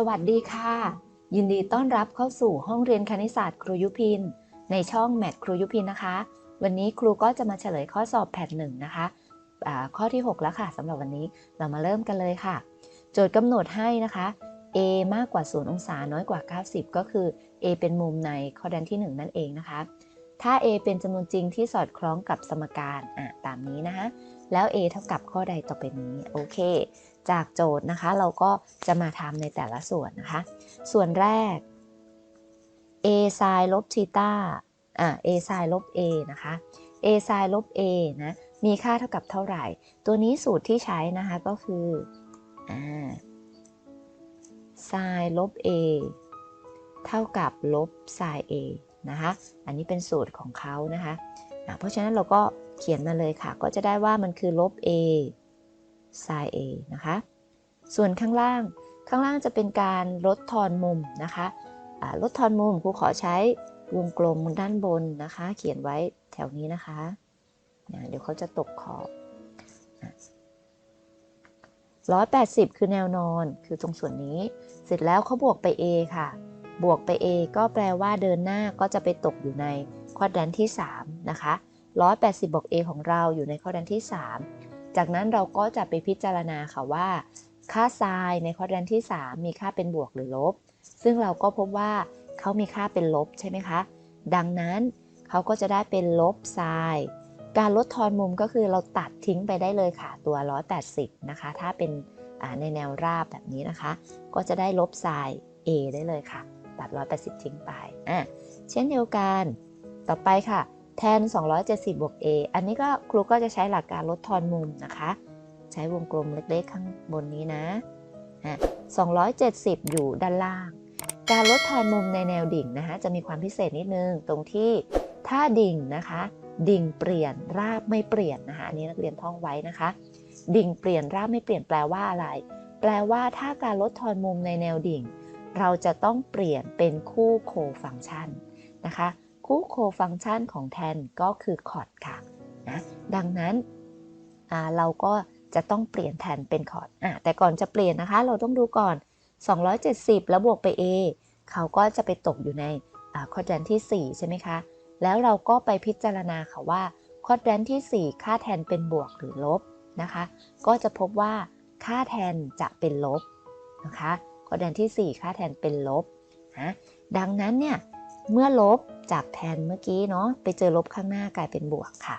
สวัสดีค่ะ ยินดีต้อนรับเข้าสู่ห้องเรียนคณิตศาสตร์ครูยุพิน ในช่องแมทครูยุพินนะคะ วันนี้ครูก็จะมาเฉลยข้อสอบแพทหนึ่งนะคะอ่าข้อที่ 6 แล้วค่ะสำหรับวันนี้เรามาเริ่มกันเลยค่ะ โจทย์กำหนดให้นะคะ a มากกว่า 0 องศาน้อยกว่า 90 ก็คือ a เป็นมุมในข้อดันที่ 1 นั่นเองนะคะ ถ้า a เป็นจำนวนจริงที่สอดคล้องกับสมการอะตามนี้นะคะ แล้ว a เท่ากับข้อใดต่อไปนี้ โอเค จากโจทย์นะคะ เราก็จะมาทำในแต่ละส่วนนะคะ ส่วนแรก a sin ลบ θ อะ a sin ลบ a นะคะ a sin ลบ a นะ มีค่าเท่ากับเท่าไหร่ ตัวนี้สูตรที่ใช้นะคะก็คืออ่า sin ลบ a เท่ากับลบ sin a นะคะ อันนี้เป็นสูตรของเขานะคะะเพราะฉะนั้นเราก็เขียนมาเลยค่ะ ก็จะได้ว่ามันคือลบ a sin a นะคะ ส่วนข้างล่าง ข้างล่างจะเป็นการลดทอนมุมนะคะอ่าลดทอนมุมครูขอใช้วงกลมด้านบนนะคะ เขียนไว้แถวนี้นะคะ เดี๋ยวเขาจะตกขอบร้อยแปดสิบคือแนวนอนคือตรงส่วนนี้ เสร็จแล้วเขาบวกไป a ค่ะ บวกไป a ก็แปลว่าเดินหน้าก็จะไปตกอยู่ในควอดแดนที่ 3 นะคะ 180 บวก a ของเราอยู่ในควอดแดนที่ 3 จากนั้นเราก็จะไปพิจารณาค่ะว่า ค่าไซน์ในควอดแดนที่ 3 มีค่าเป็นบวกหรือลบ ซึ่งเราก็พบว่าเขามีค่าเป็นลบใช่ไหมคะ ดังนั้นเขาก็จะได้เป็นลบไซน์การลดทอนมุมก็คือเราตัดทิ้งไปได้เลยค่ะตัว 180 นะคะ ถ้าเป็นในแนวราบแบบนี้นะคะ ก็จะได้ลบไซน์ a ได้เลยค่ะ ตัด 180 ทิ้งไปอะเช่นเดียวกัน ต่อไปค่ะ แทน 270 บวก a อันนี้ก็ครูก็จะใช้หลักการลดทอนมุมนะคะ ใช้วงกลมเล็กๆ ข้างบนนี้นะอะ270 อยู่ด้านล่าง การลดทอนมุมในแนวดิ่งนะคะ จะมีความพิเศษนิดนึง ตรงที่ถ้าดิ่งนะคะ ดิ่งเปลี่ยนราบไม่เปลี่ยนนะคะ อันนี้นักเรียนท่องไว้นะคะ ดิ่งเปลี่ยนราบไม่เปลี่ยนแปลว่าอะไร แปลว่าถ้าการลดทอนมุมในแนวดิ่ง เราจะต้องเปลี่ยนเป็นคู่โคฟังก์ชันนะคะ คู่โคฟังก์ชันของแทนก็คือคอร์ดค่ะนะดังนั้นเราก็จะต้องเปลี่ยนแทนเป็นคอร์ดอะแต่ก่อนจะเปลี่ยนนะคะ เราต้องดูก่อน 270 แล้วบวกไป a เขาก็จะไปตกอยู่ในคอร์ดแดนที่ 4 ใช่ไหมคะ แล้วเราก็ไปพิจารณาค่ะว่าคอร์ดแดนที่ 4 ค่าแทนเป็นบวกหรือลบนะคะ ก็จะพบว่าค่าแทนจะเป็นลบนะคะ คอดแดนที่ 4 ค่าแทนเป็นลบนะดังนั้นเนี่ยเมื่อลบจากแทนเมื่อกี้เนาะไปเจอลบข้างหน้ากลายเป็นบวกค่ะ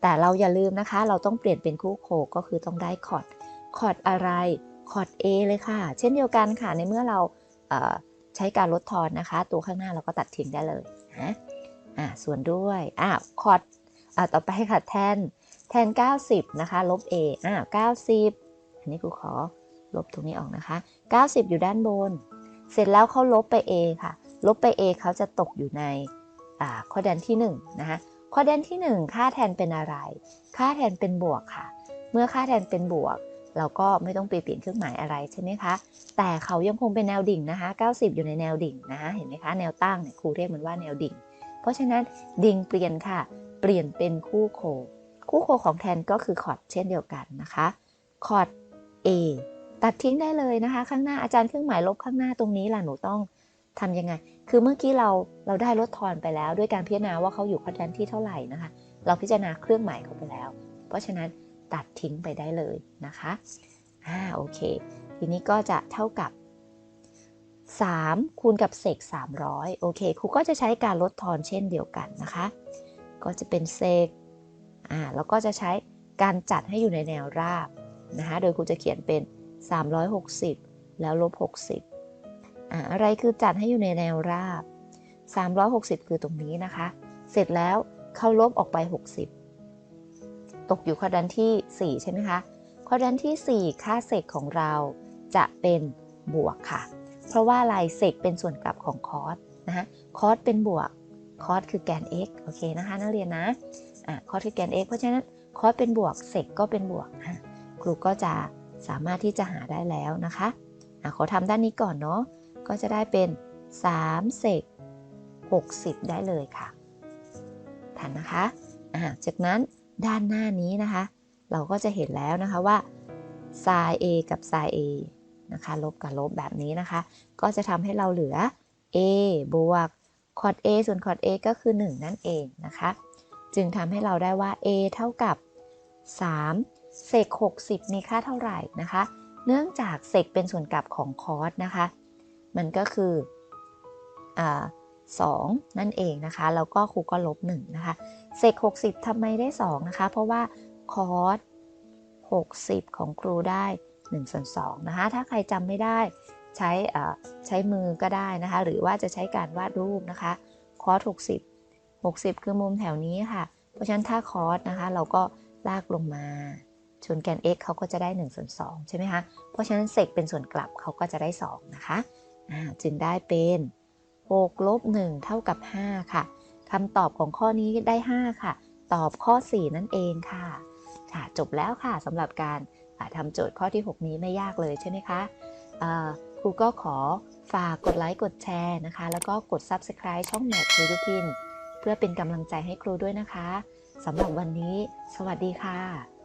แต่เราอย่าลืมนะคะ เราต้องเปลี่ยนเป็นคู่โคก็คือต้องได้คอร์ดคอร์ดอะไรคอร์ด A เลยค่ะ เช่นเดียวกันค่ะในเมื่อเราเใช้การลดทอนนะคะ ตัวข้างหน้าเราก็ตัดทิ้งได้เลยนะอ่าส่วนด้วยอ่าคอร์ดอ่าต่อไปค่ะแทนแทน 90 นะคะ ลบ A อ่า90 อันนี้ครูขอ ลบตรงนี้ออกนะคะ 90 อยู่ด้านบน เสร็จแล้วเขาลบไป A ค่ะ ลบไป A เขาจะตกอยู่ในข้อแดนที่1นะคะข้อแดนที่ 1 ค่าแทนเป็นอะไร ค่าแทนเป็นบวกค่ะ เมื่อค่าแทนเป็นบวก เราก็ไม่ต้องไปเปลี่ยนเครื่องหมายอะไรใช่ไหมคะ แต่เขายังคงเป็นแนวดิ่งนะคะ 90 อยู่ในแนวดิ่งนะคะ เห็นไหมคะ แนวตั้งเนี่ยครูเรียกมันว่าแนวดิ่ง เพราะฉะนั้นดิ่งเปลี่ยนค่ะ เปลี่ยนเป็นคู่โค คู่โคของแทนก็คือคอร์ดเช่นเดียวกันนะคะ คอร์ด A ตัดทิ้งได้เลยนะคะ ข้างหน้าอาจารย์เครื่องหมายลบข้างหน้าตรงนี้ล่ะหนูต้องทำยังไง คือเมื่อกี้เราเราได้ลดทอนไปแล้ว ด้วยการพิจารณาว่าเขาอยู่คอร์ดที่เท่าไหร่นะคะ เราพิจารณาเครื่องหมายเขาไปแล้ว เพราะฉะนั้นตัดทิ้งไปได้เลยนะคะอ่าโอเค ทีนี้ก็จะเท่ากับ 3 คูณกับเศษ300 โอเคครูก็จะใช้การลดทอนเช่นเดียวกันนะคะ ก็จะเป็นเศษอ่าแล้วก็จะใช้การจัดให้อยู่ในแนวราบนะคะ โดยครูจะเขียนเป็น 360 แล้วลบ 60อ่าอะไรคือจัดให้อยู่ในแนวราบ 360 คือตรงนี้นะคะ เสร็จแล้วเขาลบออกไป 60 ตกอยู่ข้อดันที่ 4 ใช่ไหมคะข้อดันที่ 4 ค่าเศษของเราจะเป็นบวกค่ะ เพราะว่าอะไรเศษเป็นส่วนกลับของคอสนะคะคอสเป็นบวกคอสคือแกน x โอเคนะคะนักเรียนนะอะคอสคือแกน x เพราะฉะนั้นคอสเป็นบวกเศษก็เป็นบวกครูก็จะ สามารถที่จะหาได้แล้วนะคะอะขอทำด้านนี้ก่อนเนาะ ก็จะได้เป็น3เศษ60 ได้เลยค่ะ ทันนะคะะจากนั้นด้านหน้านี้นะคะ เราก็จะเห็นแล้วนะคะว่า sin a กับ sin a นะคะ ลบกับลบแบบนี้นะคะ ก็จะทำให้เราเหลือ a บวกคอร์ด a ส่วนคอร์ด a ก็คือ 1 นั่นเองนะคะ จึงทำให้เราได้ว่า a เท่ากับ 3 เศษ60 มีค่าเท่าไหร่นะคะ เนื่องจากเศษเป็นส่วนกลับของคอสนะคะ มันก็คืออา2นั่นเองนะคะ แล้วก็ครูก็ลบ1นะคะเศษ60ทำไมได้ 2 นะคะ เพราะว่าคอส60 ของครูได้1ส่วน2นะคะ ถ้าใครจำไม่ได้ใช้ใช้มือก็ได้นะคะ หรือว่าจะใช้การวาดรูปนะคะ คอส60 60 คือมุมแถวนี้ค่ะ เพราะฉะนั้นถ้าคอสนะคะ เราก็ลากลงมา ส่วนแกน x เขาก็จะได้1ส่วน2ใช่ไหมคะ เพราะฉะนั้นเศษเป็นส่วนกลับเขาก็จะได้ 2 นะคะจึงได้เป็น6ลบ1เท่ากับ 5 ค่ะคำตอบของข้อนี้ได้ 5 ค่ะ ตอบข้อ 4 นั่นเองค่ะ ค่ะ จบแล้วค่ะสำหรับการาทำโจทย์ข้อที่ 6 นี้ไม่ยากเลยใช่ไหมคะครูก็ขอฝากกดไลค์กดแชร์นะคะ แล้วก็กด Subscribe ช่องแมทครูยุพิน เพื่อเป็นกำลังใจให้ครูด้วยนะคะสำหรับวันนี้ สวัสดีค่ะ